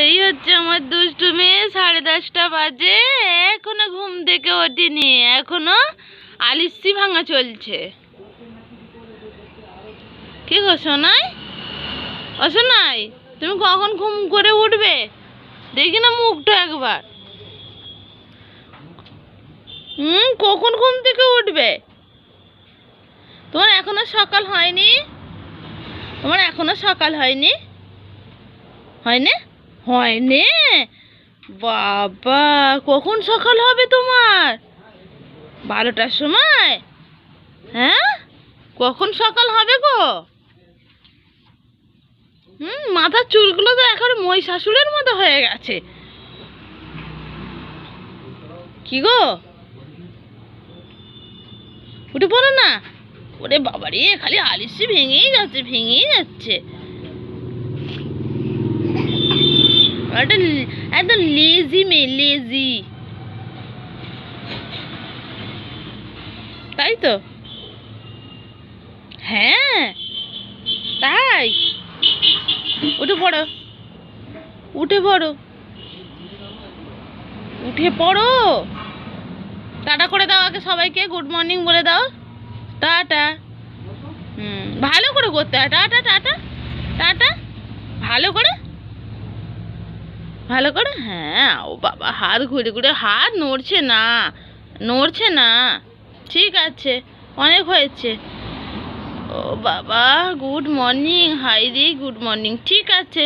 এই হচ্ছে আমার দুষ্টু মেয়ে, সাড়ে দশটা বাজে। এখনও ঘুম থেকে ওঠেনি, এখনও আলিসি ভাঙা চলছে। কি গো সোনাই? ও তুমি কখন ঘুম করে উঠবে? দেখি না মুখটা একবার। হুম, কখন ঘুম থেকে উঠবে? তোমার এখনও সকাল হয়নি? তোমার এখনও সকাল হয়নি? হয়নি? হয়নি বাবা, কখন সকাল হবে তোমার? বারোটার সময়? হ্যাঁ? কখন সকাল হবে গো? হুম, মাথার চুলগুলো তো এখন মই শাশুড়ের মতো হয়ে গেছে। কি গো? উঠে পড়ো না। ওরে বাবারে, খালি আলিসি ভেঙেই যাচ্ছে ভেঙেই যাচ্ছে। একটা একদম লেজি মেয়ে লেজি তাই তো? হ্যাঁ তাই? উঠে পড়ো উঠে পড়ো উঠে পড়ো। টাটা করে দাও আগে সবাইকে গুড মর্নিং বলে দাও। টাটা। হুম, ভালো করে করতে হয়। Tata tata tata. ভালো করে ভালো করে? হ্যাঁ ও বাবা, হাত ঘুরে ঘুরে, হাত নড়ছে না নড়ছে না। ঠিক আছে, অনেক হয়েছে। ও বাবা গুড মর্নিং হাই রে গুড মর্নিং ঠিক আছে।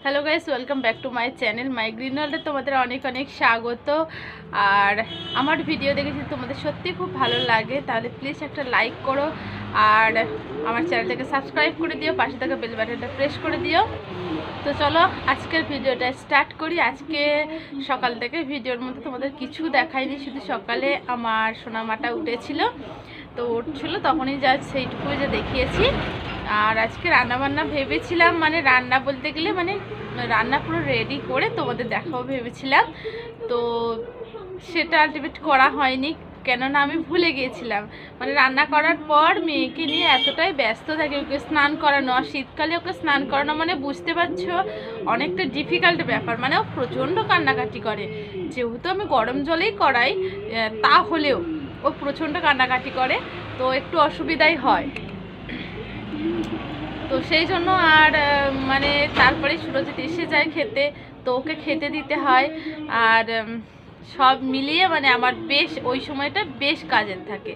Hello guys welcome back to my channel my green ওয়ার্ল্ডে তোমাদের অনেক অনেক স্বাগত। আর আমার ভিডিও দেখেছি, তোমাদের সত্যি খুব ভালো লাগে, তাহলে প্লিজ একটা লাইক করো। আর আমার চ্যানেলটাকে সাবস্ক্রাইব করে দিও, পাশে থাকা বেল বাটনটা প্রেস করে দিও। তো চলো, আজকের ভিডিওটা স্টার্ট করি। আজকে সকাল থেকে ভিডিওর মধ্যে তোমাদের কিছু দেখাইনি, শুধু সকালে আমার সোনামাটা উঠেছিল, তো উঠছিল তখনই যা সেইটুকুই যে দেখিয়েছি। আর আজকে রান্না বান্না ভেবেছিলাম মানে রান্না বলতে গেলে মানে রান্না পুরো রেডি করে তোমাদের দেখাও ভেবেছিলাম। তো সেটা আলটিমেট করা হয়নি। কেননা আমি ভুলে গিয়েছিলাম। মানে রান্না করার পর মেয়েকে নিয়ে এতটাই ব্যস্ত থাকে, ওকে স্নান করানো আর শীতকালে ওকে স্নান করানো মানে বুঝতে পারছ অনেকটা ডিফিকাল্ট ব্যাপার। মানে ও প্রচণ্ড কান্নাকাটি করে। যেহেতু আমি গরম জলেই করাই তা হলেও ও প্রচণ্ড কান্নাকাটি করে, তো একটু অসুবিধাই হয়। তো সেই জন্য আর মানে তারপরে সুরজিৎ এসে যায় খেতে, তো ওকে খেতে দিতে হয়। আর সব মিলিয়ে মানে আমার বেশ, ওই সময়টা বেশ কাজের থাকে।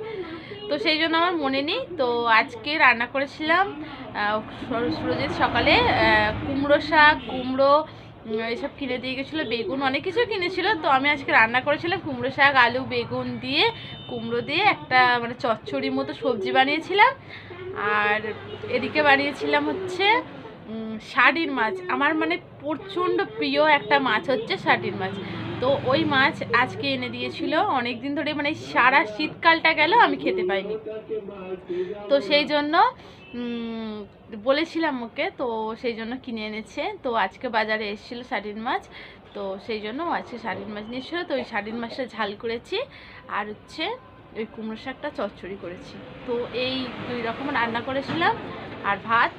তো সেই জন্য আমার মনে নেই। তো আজকে রান্না করেছিলাম সুরজিৎ সকালে কুমড়ো শাক, কুমড়ো এসব কিনে দিয়ে গেছিল, বেগুন অনেক কিছু কিনেছিল। তো আমি আজকে রান্না করেছিলাম কুমড়ো শাক, আলু, বেগুন দিয়ে, কুমড়ো দিয়ে একটা মানে চচ্চড়ির মতো সবজি বানিয়েছিলাম। আর এদিকে বানিয়েছিলাম হচ্ছে শাড়ির মাছ। আমার মানে প্রচণ্ড প্রিয় একটা মাছ হচ্ছে শার্ডিন মাছ। তো ওই মাছ আজকে এনে দিয়েছিল। অনেক দিন ধরে মানে সারা শীতকালটা গেল, আমি খেতে পাইনি। তো সেই জন্য বলেছিলাম ওকে, তো সেই জন্য কিনে এনেছে। তো আজকে বাজারে এসেছিল শার্ডিন মাছ। তো সেই জন্য আজকে শার্ডিন মাছ নিয়ে এসেছিল তো ওই শার্ডিন মাছটা ঝাল করেছি। আর হচ্ছে ওই কুমড়ো শাকটা চচ্চড়ি করেছি। তো এই দুই রকম রান্না করেছিলাম। আর ভাত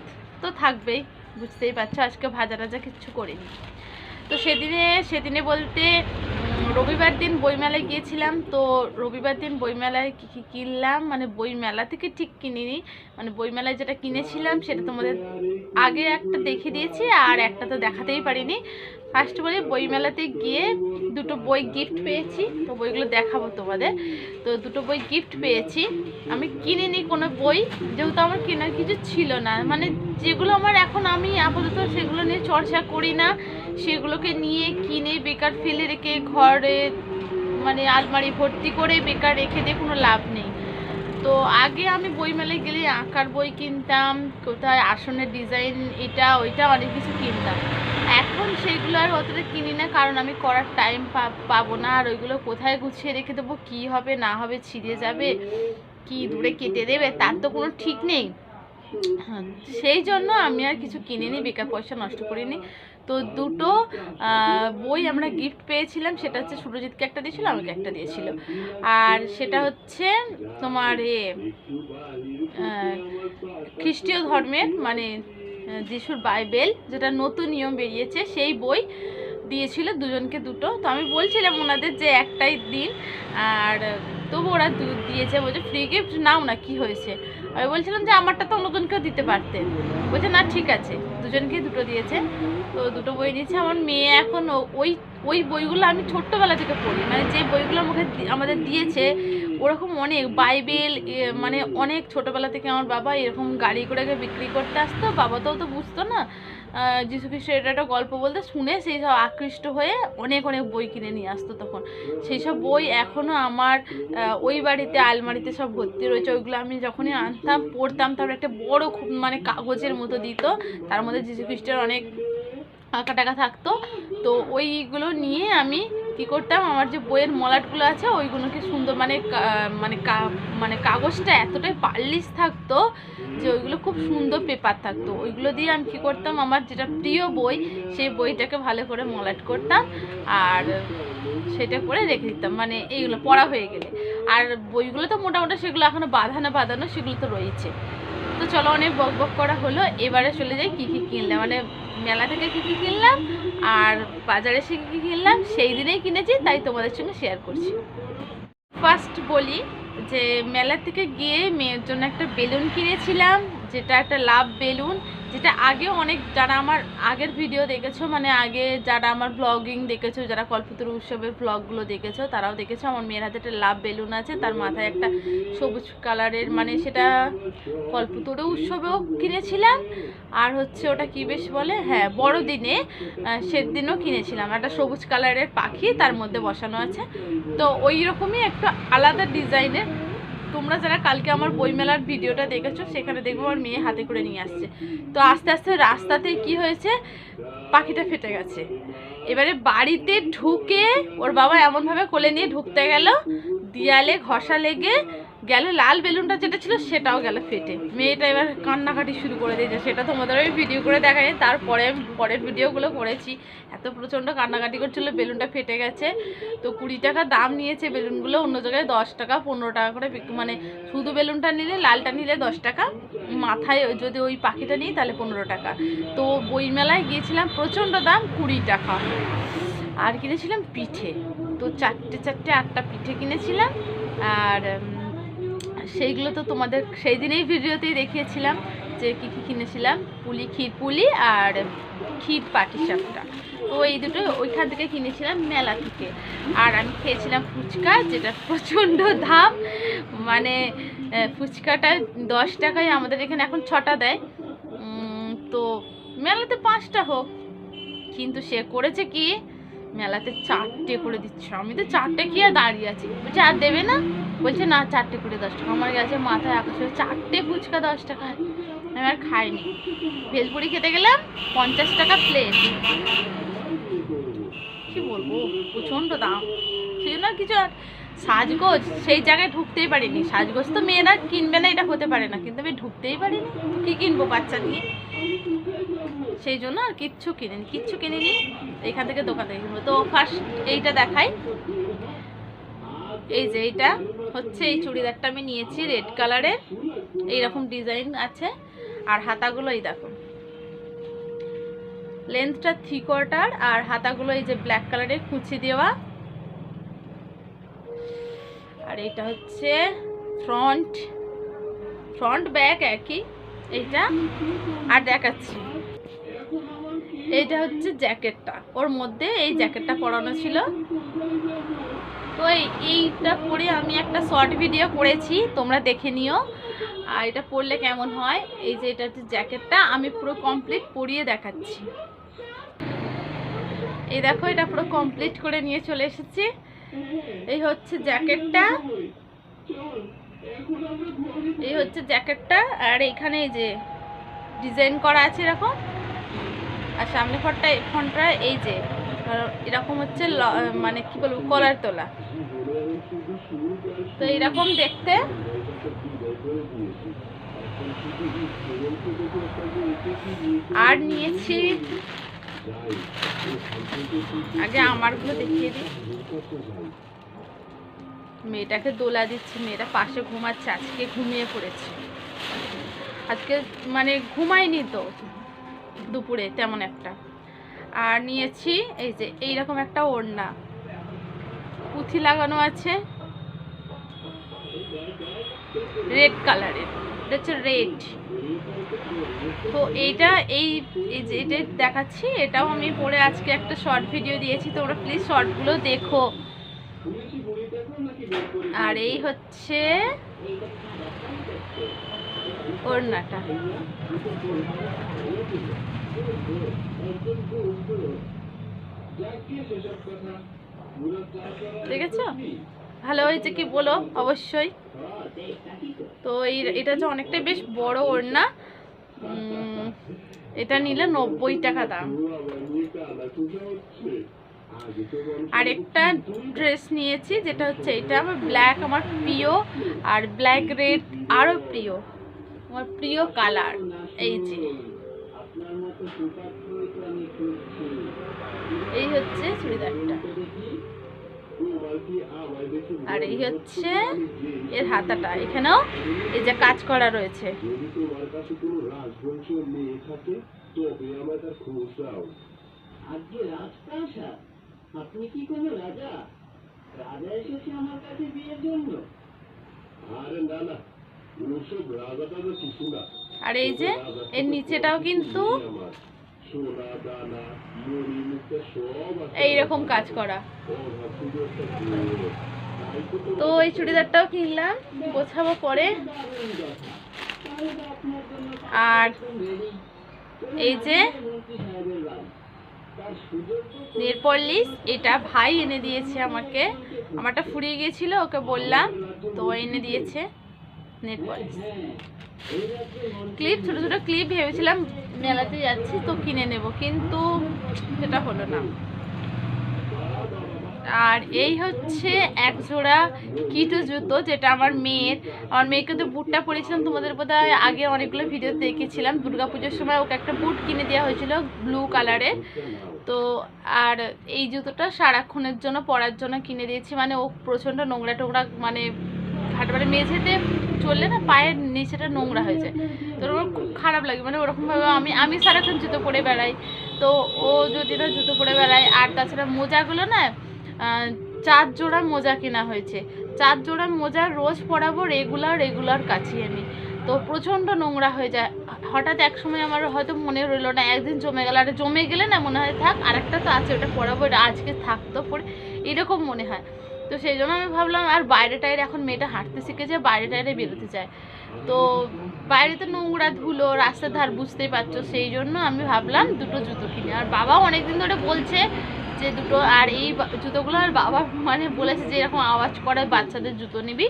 তো থাকবেই, বুঝতেই পারছ, আজকে ভাজা টাজা কিচ্ছু করিনি। তো সেদিনে সেদিনে বলতে রবিবার দিন বইমেলায় গিয়েছিলাম। তো রবিবার দিন বইমেলায় কী কী কিনলাম? মানে বইমেলা থেকে ঠিক কিনিনি। মানে বইমেলায় যেটা কিনেছিলাম, সেটা তোমাদের আগে একটা দেখে দিয়েছি, আর একটা তো দেখাতেই পারিনি। ফার্স্ট বলে বইমেলাতে গিয়ে দুটো বই গিফট পেয়েছি। তো বইগুলো দেখাবো তোমাদের। তো দুটো বই গিফট পেয়েছি। আমি কিনিনি কোনো বই, যেহেতু আমার কেনার কিছু ছিল না। মানে যেগুলো আমার এখন আমি আপাতত সেগুলো নিয়ে চর্চা করি না। সেগুলোকে নিয়ে কিনে বেকার ফেলে রেখে ঘরে মানে আলমারি ভর্তি করে বেকার রেখে দিয়ে কোনো লাভ নেই। তো আগে আমি বইমেলায় গেলে আঁকার বই কিনতাম, কোথায় আসনের ডিজাইন এটা, ওইটা অনেক কিছু কিনতাম। এখন সেইগুলো আর অতটা কিনি না, কারণ আমি করার টাইম পাবো না। আর ওইগুলো কোথায় গুছিয়ে রেখে দেবো, কী হবে, না হবে, ছিঁড়ে যাবে, কি দূরে কেটে দেবে, তার তো কোনো ঠিক নেই। সেই জন্য আমি আর কিছু কিনিনি, বেকার পয়সা নষ্ট করিনি। তো দুটো বই আমরা গিফট পেয়েছিলাম, সেটা হচ্ছে সুরজিৎকে একটা দিয়েছিল, আমাকে একটা দিয়েছিল। আর সেটা হচ্ছে তোমার এ খ্রিস্টীয় ধর্মের মানে যিশুর বাইবেল, যেটা নতুন নিয়ম বেরিয়েছে, সেই বই দিয়েছিল দুজনকে দুটো। তো আমি বলছিলাম ওনাদের যে একটাই দিন, আর তবু ওরা দু- দিয়েছে। বলছে ফ্রি গিফট নাও না, কি হয়েছে? আমি বলছিলাম যে, আমারটা তো অন্যজনকেও দিতে পারতেন বলছে, না, ঠিক আছে দুজনকে দুটো দিয়েছে। তো দুটো বই নিয়েছে। আমার মেয়ে এখন ওই ওই বইগুলো আমি ছোট্টবেলা থেকে পড়ি। মানে যে বইগুলো আমাকে আমাদের দিয়েছে, ওরকম অনেক। বাইবেল মানে অনেক ছোটবেলা থেকে আমার বাবা এরকম গাড়ি করে বিক্রি করতে আসতো। বাবা তো বুঝতো না। যিশু খ্রিস্টের এটা একটা গল্প বলতে শুনে সেই সব আকৃষ্ট হয়ে অনেক অনেক বই কিনে নিয়ে আসতো তখন। সেই সব বই এখনও আমার ওই বাড়িতে আলমারিতে সব ভর্তি রয়েছে। ওইগুলো আমি যখনই আনতাম, পড়তাম, তারপর একটা বড় খুব মানে কাগজের মতো দিত। তার মধ্যে যিশু খ্রিস্টের অনেক আঁকা টাকা থাকতো। তো ওইগুলো নিয়ে আমি কি করতাম, আমার যে বইয়ের মলাটগুলো আছে, ওইগুলোকে সুন্দর মানে মানে মানে কাগজটা এতটাই পার্লিশ থাকতো যে ওইগুলো খুব সুন্দর পেপার থাকতো। ওইগুলো দিয়ে আমি কি করতাম, আমার যেটা প্রিয় বই, সেই বইটাকে ভালো করে মলাট করতাম আর সেটা করে রেখে দিতাম। মানে এইগুলো পড়া হয়ে গেলে। আর বইগুলো তো মোটামুটি সেগুলো এখনও বাঁধানো বাঁধানো সেগুলো তো রয়েছে। তো চলো অনেক বক বক করা হলো। এবারে চলে যাই কী কী কিনলাম। মানে মেলা থেকে কী কী কিনলাম আর বাজারে এসে কী কী কিনলাম, সেই দিনেই কিনেছি, তাই তোমাদের সঙ্গে শেয়ার করছি। ফার্স্ট বলি যে মেলা থেকে গিয়ে মেয়ের জন্য একটা বেলুন কিনেছিলাম যেটা একটা লাভ বেলুন, যেটা আগে অনেক যারা আমার আগের ভিডিও দেখেছ মানে আগে যারা আমার ব্লগিং দেখেছ, যারা কল্পতরু উৎসবের ব্লগগুলো দেখেছ, তারাও দেখেছ আমার মেয়ের হাতে একটা লাভ বেলুন আছে, তার মাথায় একটা সবুজ কালারের মানে সেটা কল্পতরু উৎসবেও কিনেছিলাম, আর হচ্ছে ওটা কি বেশ বলে? হ্যাঁ বড়দিনে সেদিনও কিনেছিলাম, একটা সবুজ কালারের পাখি তার মধ্যে বসানো আছে, তো ওই রকমই একটা আলাদা ডিজাইনের তোমরা যারা কালকে আমার বইমেলার ভিডিওটা দেখেছ, সেখানে দেখব আমার মেয়ে হাতে করে নিয়ে আসছে। তো আস্তে আস্তে রাস্তাতে কি হয়েছে? পাখিটা ফেটে গেছে। এবারে বাড়িতে ঢুকে ওর বাবা এমনভাবে কোলে নিয়ে ঢুকতে গেল, দিয়ালে ঘষা লেগে গেল লাল বেলুনটা যেটা ছিল সেটাও গেল ফেটে। মেয়েটা এবার কান্নাকাটি শুরু করে দিয়েছে, সেটা তোমাদের আমি ভিডিও করে দেখাই। তারপরে আমি পরের ভিডিওগুলো করেছি। এত প্রচণ্ড কান্নাকাটি করছিল, বেলুনটা ফেটে গেছে। তো কুড়ি টাকা দাম নিয়েছে বেলুনগুলো, অন্য জায়গায় দশ টাকা, পনেরো টাকা করে মানে শুধু বেলুনটা নিলে, লালটা নিলে দশ টাকা, মাথায় যদি ওই পাখিটা নিই তাহলে পনেরো টাকা। তো বইমেলায় গিয়েছিলাম, প্রচণ্ড দাম, কুড়ি টাকা। আর কিনেছিলাম পিঠে। তো চারটে চারটে আটটা পিঠে কিনেছিলাম। আর সেইগুলো তো তোমাদের সেই দিনেই ভিডিওতেই দেখিয়েছিলাম যে কী কী কিনেছিলাম, পুলি, ক্ষীর পুলি আর ক্ষীর পাটিসাপটা। তো এই দুটো ওইখান থেকে কিনেছিলাম মেলা থেকে। আর আমি খেয়েছিলাম ফুচকা, যেটা প্রচণ্ড দাম। মানে ফুচকাটা দশ টাকায় আমাদের এখানে এখন ছটা দেয়। তো মেলাতে পাঁচটা হোক। কিন্তু সে করেছে কি মেলাতে চারটে করে দিচ্ছে। আমি তো চারটে খেয়ে দাঁড়িয়ে আছি। বলছে, আর দেবে না? বলছে, না, চারটে করে দশ টাকা। আমার গেছে মাথায় আকাশে চারটে ফুচকা দশ টাকা? আমি আর খাইনি। ভেলপুরি খেতে গেলাম, পঞ্চাশ টাকা প্লেট কি বলব, প্রচণ্ড দাম। সেই জন্য কিছু আর সাজগোজ সেই জায়গায় ঢুকতেই পারিনি। সাজগোজ তো মেয়েরা কিনবে না, এটা হতে পারে না। কিন্তু আমি ঢুকতেই পারিনি। কি কিনবো বাচ্চা নিয়ে? সেই জন্য আর কিচ্ছু কিনিনি কিচ্ছু কিনিনি, এখান থেকে দোকান থেকে তো ফার্স্ট এইটা দেখাই। এই যে এইটা হচ্ছে এই চুড়িদারটা আমি নিয়েছি রেড কালারের, এইরকম ডিজাইন আছে। আর হাতাগুলো এই দেখো। লেন্থটা থ্রি কোয়ার্টার আর হাতাগুলো এই যে ব্ল্যাক কালারের কুচি দেওয়া। আর এটা হচ্ছে ফ্রন্ট ফ্রন্ট ব্যাক একই, এইটা। আর দেখাচ্ছি। এইটা হচ্ছে জ্যাকেটটা। ওর মধ্যে এই জ্যাকেটটা পরানো ছিল। তো এই, এইটা পরে আমি একটা শর্ট ভিডিও করেছি, তোমরা দেখে নিও। আর এটা পরলে কেমন হয়? এই যে এটা হচ্ছে জ্যাকেটটা, আমি পুরো কমপ্লিট পরিয়ে দেখাচ্ছি। এই দেখো, এটা পুরো কমপ্লিট করে নিয়ে চলে এসেছি। এই হচ্ছে জ্যাকেটটা। এই হচ্ছে জ্যাকেটটা। আর এখানে এই যে ডিজাইন করা আছে এরকম। আর সামনে ফোনটা ফোনটা এই যে এরকম হচ্ছে মানে কি বলব, কলার তোলা। তো এরকম দেখতে। আর নিয়েছি আগে আমার আমারগুলো দেখিয়ে দিই। মেয়েটাকে দোলা দিচ্ছি, মেয়েটা পাশে ঘুমাচ্ছে, আজকে ঘুমিয়ে পড়েছে। আজকে মানে ঘুমায়নি তো। দুপুরে তেমন একটা। আর নিয়েছি এই যে এইরকম একটা ওড়না। পুঁথি লাগানো আছে। রেড কালারের। এটা হচ্ছে রেড। তো এইটা এই যে এটা দেখাচ্ছি, এটাও আমি পরে আজকে একটা শর্ট ভিডিও দিয়েছি, তোমরা প্লিজ শর্টগুলো দেখো। আর এই হচ্ছে ওড়নাটা। দেখেছ? ভালো হয়েছে কি বলো? অবশ্যই। তো এই এটা হচ্ছে অনেকটাই বেশ বড় ওড়না এটা নিলে নব্বই টাকা দাম। আরেকটা ড্রেস নিয়েছি, যেটা হচ্ছে এটা আমার ব্ল্যাক, আমার প্রিয়, আর ব্ল্যাক রেড আরও প্রিয়। আমার প্রিয় কালার, এই যে। এই হচ্ছে চুড়িদারটা। আর এই হচ্ছে এর হাতাটা। এখানেও এই যে কাজ করা রয়েছে। আপনি কি রাজা রাজা এসেছে আমার কাছে বিয়ের জন্য আরে না না। আর এই যে, এর নিচেটাও কিন্তু এইরকম কাজ করা। তো এই চুড়িদারটাও কিনলাম, গোছাবো পরে। আর এই যে পলিশ এটা ভাই এনে দিয়েছে আমাকে। আমারটা ফুরিয়ে গিয়েছিল, ওকে বললাম, তো এনে দিয়েছে। পলিশ ক্লিপ ছোটো ছোটো ক্লিপ ভেবেছিলাম মেলাতে যাচ্ছি, তো কিনে নেব, কিন্তু সেটা হলো না। আর এই হচ্ছে এক জোড়া কিটো জুতো, যেটা আমার মেয়ের। আমার মেয়েকে তো বুটটা পরেছিলাম, তোমাদের বোধহয় আগে অনেকগুলো ভিডিও দেখেছিলাম। দুর্গাপুজোর সময় ওকে একটা বুট কিনে দেওয়া হয়েছিল ব্লু কালারে তো আর এই জুতোটা সারাক্ষণের জন্য পরার জন্য কিনে দিয়েছি। মানে ও প্রচণ্ড নোংরা টোংরা মানে হাটবারে মেঝেতে চললে না পায়ের নিচেটা নোংরা হয়ে যায়। তো ওর খুব খারাপ লাগে। মানে ওরকমভাবে আমি আমি সারাক্ষণ জুতো পরে বেড়াই। তো ও যদি না জুতো পরে বেড়ায়, আর তাছাড়া মোজাগুলো না চার জোড়া মোজা কেনা হয়েছে। চার জোড়া মোজা রোজ পরাবো রেগুলার রেগুলার কাছি আমি। তো প্রচণ্ড নোংরা হয়ে যায়। হঠাৎ এক সময় আমার হয়তো মনে রইল না, একদিন জমে গেল। আর জমে গেলে না মনে হয়, থাক, আরেকটা তো আছে, ওটা পরাবো আজকে থাকতো পরে। এরকম মনে হয়। তো সেই জন্য আমি ভাবলাম, আর বাইরে টাইরে এখন মেয়েটা হাঁটতে শিখেছে বাইরে টাইরে বেরোতে চায় তো বাইরে তো নোংরা ধুলো, রাস্তার ধার বুঝতেই পারছ, সেই জন্য আমি ভাবলাম দুটো জুতো কিনে। আর বাবাও অনেকদিন ধরে বলছে যে দুটো, আর এই জুতোগুলো আর বাবা মানে বলেছে যে এরকম আওয়াজ করে, বাচ্চাদের জুতো নিবি,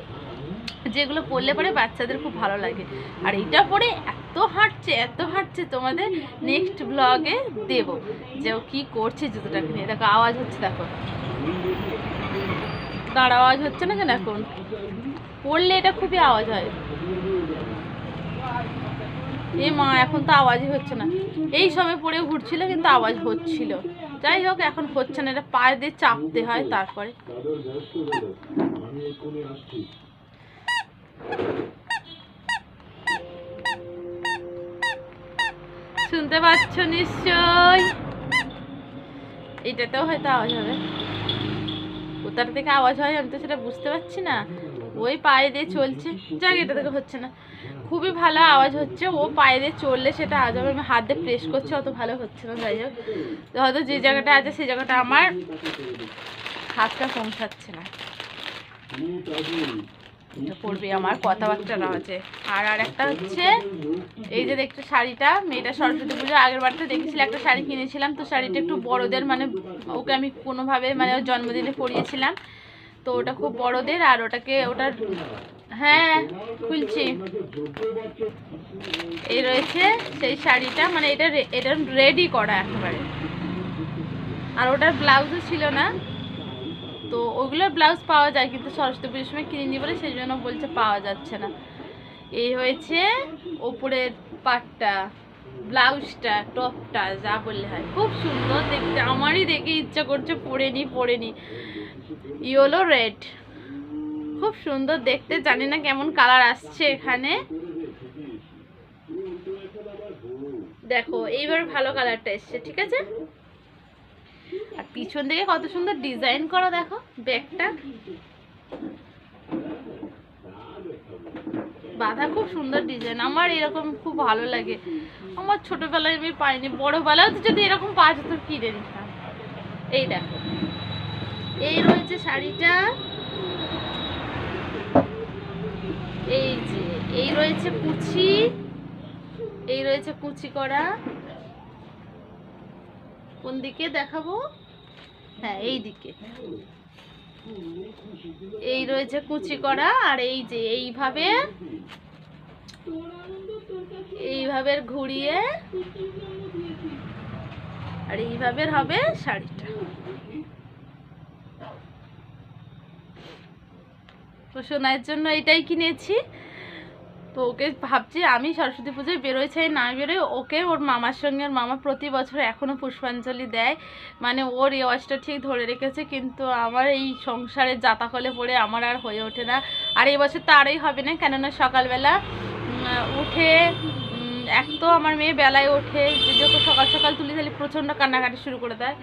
যেগুলো পরলে পরে বাচ্চাদের খুব ভালো লাগে। আর এটা পরে এত হাঁটছে এত হাঁটছে, তোমাদের নেক্সট ব্লগে দেব যে ও কী করছে জুতোটাকে নিয়ে দেখো, আওয়াজ হচ্ছে, দেখো। দাঁড়, আওয়াজ হচ্ছে না কেন এখন? পড়লে এটা খুবই আওয়াজ হয়। এ মা, এখন তো আওয়াজই হচ্ছে না। এই সময় পরে ঘুরছিল, কিন্তু আওয়াজ হচ্ছিল। যাই হোক, এখন হচ্ছে না, এটা পায়ে দিয়ে চাপতে হয় তারপরে। শুনতে পাচ্ছ নিশ্চয় এটাতেও হয়তো আওয়াজ হবে। কোথার থেকে আওয়াজ হয় আমি তো সেটা বুঝতে পারছি না। ওই পায়ে দিয়ে চলছে। যাক, এটা থেকে হচ্ছে না। খুবই ভালো আওয়াজ হচ্ছে। ও পায়ে দিয়ে চললে সেটা আজ আমি হাত দিয়ে প্রেস করছি, অত ভালো হচ্ছে না, যাই হোক। হয়তো যে জায়গাটা আছে সেই জায়গাটা আমার হাতটা পৌঁছাচ্ছে না। এটা পড়বে আমার কথাবার্তা না আছে আর আর একটা হচ্ছে, এই যে দেখছ শাড়িটা, মেয়েটা সরস্বতী পুজো আগের বারটা দেখেছিলে, একটা শাড়ি কিনেছিলাম, তো শাড়িটা একটু বড়দের মানে ওকে আমি কোনোভাবে মানে ওর জন্মদিনে পরিয়েছিলাম। তো ওটা খুব বড়দের, আর ওটাকে ওটার হ্যাঁ খুলছি। এই রয়েছে সেই শাড়িটা মানে এটা এটা রেডি করা একেবারে। আর ওটার ব্লাউজও ছিল না। তো ওগুলোর ব্লাউজ পাওয়া যায়, কিন্তু সরস্বতী পুজোর সময় কিনে নি বলে সেই জন্য বলছে পাওয়া যাচ্ছে না। এই হয়েছে ওপরের পাটটা, ব্লাউজটা, টপটা, যা বললে হয়। খুব সুন্দর দেখতে, আমারই দেখে ইচ্ছা করছে পরে নি পরে নি ইয়েলো রেড। খুব সুন্দর দেখতে, জানি না কেমন কালার আসছে এখানে। দেখো, এইবার ভালো কালারটা এসছে, ঠিক আছে? পিছন দিকে কত সুন্দর ডিজাইন করা, দেখো, ব্যাগটা। বাঁধা খুব সুন্দর ডিজাইন, আমার এরকম খুব ভালো লাগে। আমার ছোটবেলায় আমি পাইনি বড়বেলাও তো যদি এরকম পাওয়া যেত কিনে নিতাম এই দেখো। এই রয়েছে শাড়িটা। এই যে, এই রয়েছে কুচি। এই রয়েছে কুচি করা। কোন দিকে দেখাবো? হ্যাঁ এই দিকে এই রয়েছে কুচি করা, আর এই যে এইভাবে এইভাবে ঘুরিয়ে, আর এইভাবে হবে শাড়িটা। সোনার জন্য এটাই কিনেছি। তো ওকে ভাবছি আমি সরস্বতী পুজোয় বেরোয় চাই না বেরোয় ওকে ওর মামার সঙ্গে, ওর মামা প্রতি বছর এখনও পুষ্পাঞ্জলি দেয়। মানে ওর রেওয়াজটা ঠিক ধরে রেখেছে, কিন্তু আমার এই সংসারে জাতাকলে পড়ে আমার আর হয়ে ওঠে না। আর এই বছর তো আরই হবে না, কেননা সকালবেলা উঠে এক তো আমার মেয়ে বেলায় ওঠে, যদি ওকে সকাল সকাল তুলি তাহলে প্রচণ্ড কান্নাকাটি শুরু করে দেয়।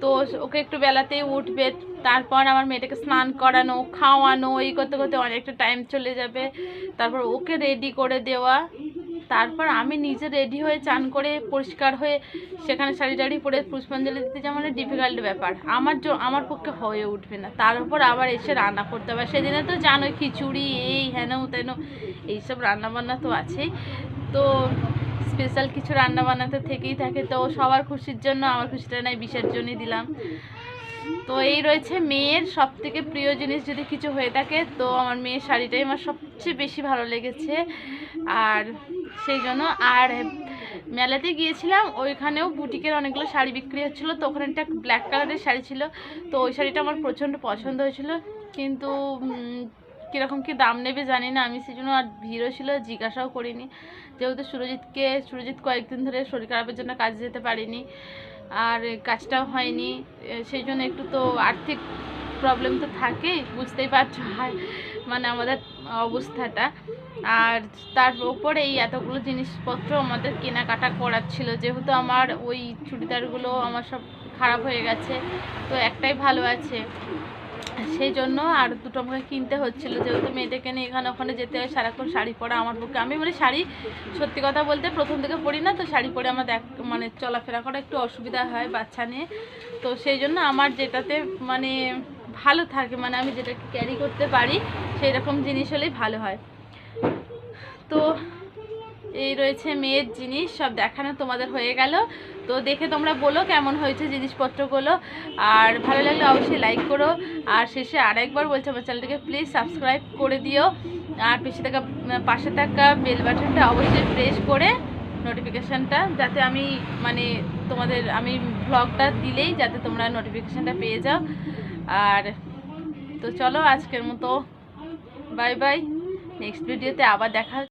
তো ওকে একটু বেলাতেই উঠবে, তারপর আমার মেয়েটাকে স্নান করানো, খাওয়ানো, এই করতে করতে অনেকটা টাইম চলে যাবে। তারপর ওকে রেডি করে দেওয়া। তারপর আমি নিজে রেডি হয়ে চান করে পরিষ্কার হয়ে সেখানে শাড়ি টাড়ি পরে পুষ্পাঞ্জলি দিতে যেমন ডিফিকাল্ট ব্যাপার। আমার আমার পক্ষে হয়ে উঠবে না। তার উপর আবার এসে রান্না করতে হবে। সেদিনে তো জানোই খিচুড়ি, এই হেন তেন এইসব রান্নাবান্না তো আছেই। তো স্পেশাল কিছু রান্না বানাতে থেকেই থাকে, তো সবার খুশির জন্য আমার খুশিটা নাই বিশের জন্যই দিলাম। তো এই রয়েছে মেয়ের সব থেকে প্রিয় জিনিস যদি কিছু হয়ে থাকে, তো আমার মেয়ের শাড়িটাই আমার সবচেয়ে বেশি ভালো লেগেছে। আর সেই জন্য, আর মেলাতে গিয়েছিলাম, ওইখানেও বুটিকের অনেকগুলো শাড়ি বিক্রি হচ্ছিল, তো ওখানে একটা ব্ল্যাক কালারের শাড়ি ছিল, তো ওই শাড়িটা আমার প্রচণ্ড পছন্দ হয়েছিল। কিন্তু কীরকম কি দাম নেবে জানি না, আমি সেই জন্য আর ভিড়ও ছিল, জিজ্ঞাসাও করিনি। যেহেতু সুরজিৎকে, সুরজিৎ কয়েকদিন ধরে শরীর খারাপের জন্য কাজে যেতে পারিনি, আর কাজটাও হয়নি সেই জন্য একটু তো আর্থিক প্রবলেম তো থাকেই, বুঝতেই পারছ, আর মানে আমাদের অবস্থাটা। আর তার উপরে এই এতগুলো জিনিসপত্র আমাদের কেনাকাটা করার ছিল, যেহেতু আমার ওই চুড়িদারগুলো আমার সব খারাপ হয়ে গেছে, তো একটাই ভালো আছে। সেই জন্য আর দুটো আমাকে কিনতে হচ্ছিল। যেহেতু মেয়েদেরকে নিয়ে এখানে ওখানে যেতে হয়, সারাক্ষণ শাড়ি পরা আমার পক্ষে। আমি মানে শাড়ি সত্যি কথা বলতে প্রথম থেকে পরি না, তো শাড়ি পরে আমার দেখ মানে চলাফেরা করা একটু অসুবিধা হয় বাচ্চা নিয়ে। তো সেই জন্য আমার যেটাতে মানে ভালো থাকে মানে আমি যেটাকে ক্যারি করতে পারি সেই রকম জিনিস হলেই ভালো হয়। তো এই রয়েছে মেয়ের জিনিস, সব দেখানো তোমাদের হয়ে গেল। তো দেখে তোমরা বলো কেমন হয়েছে জিনিসপত্রগুলো। আর ভালো লাগলে অবশ্যই লাইক করো। আর শেষে আরেকবার বলছি, আমার চ্যানেলটাকে প্লিজ সাবস্ক্রাইব করে দিও। আর পাশে থাকা পাশে থাকা বেল বাটনটা অবশ্যই প্রেস করে নোটিফিকেশানটা যাতে আমি মানে তোমাদের, আমি ব্লগটা দিলেই যাতে তোমরা নোটিফিকেশানটা পেয়ে যাও। আর তো চলো আজকের মতো। বাই বাই নেক্সট ভিডিওতে আবার দেখা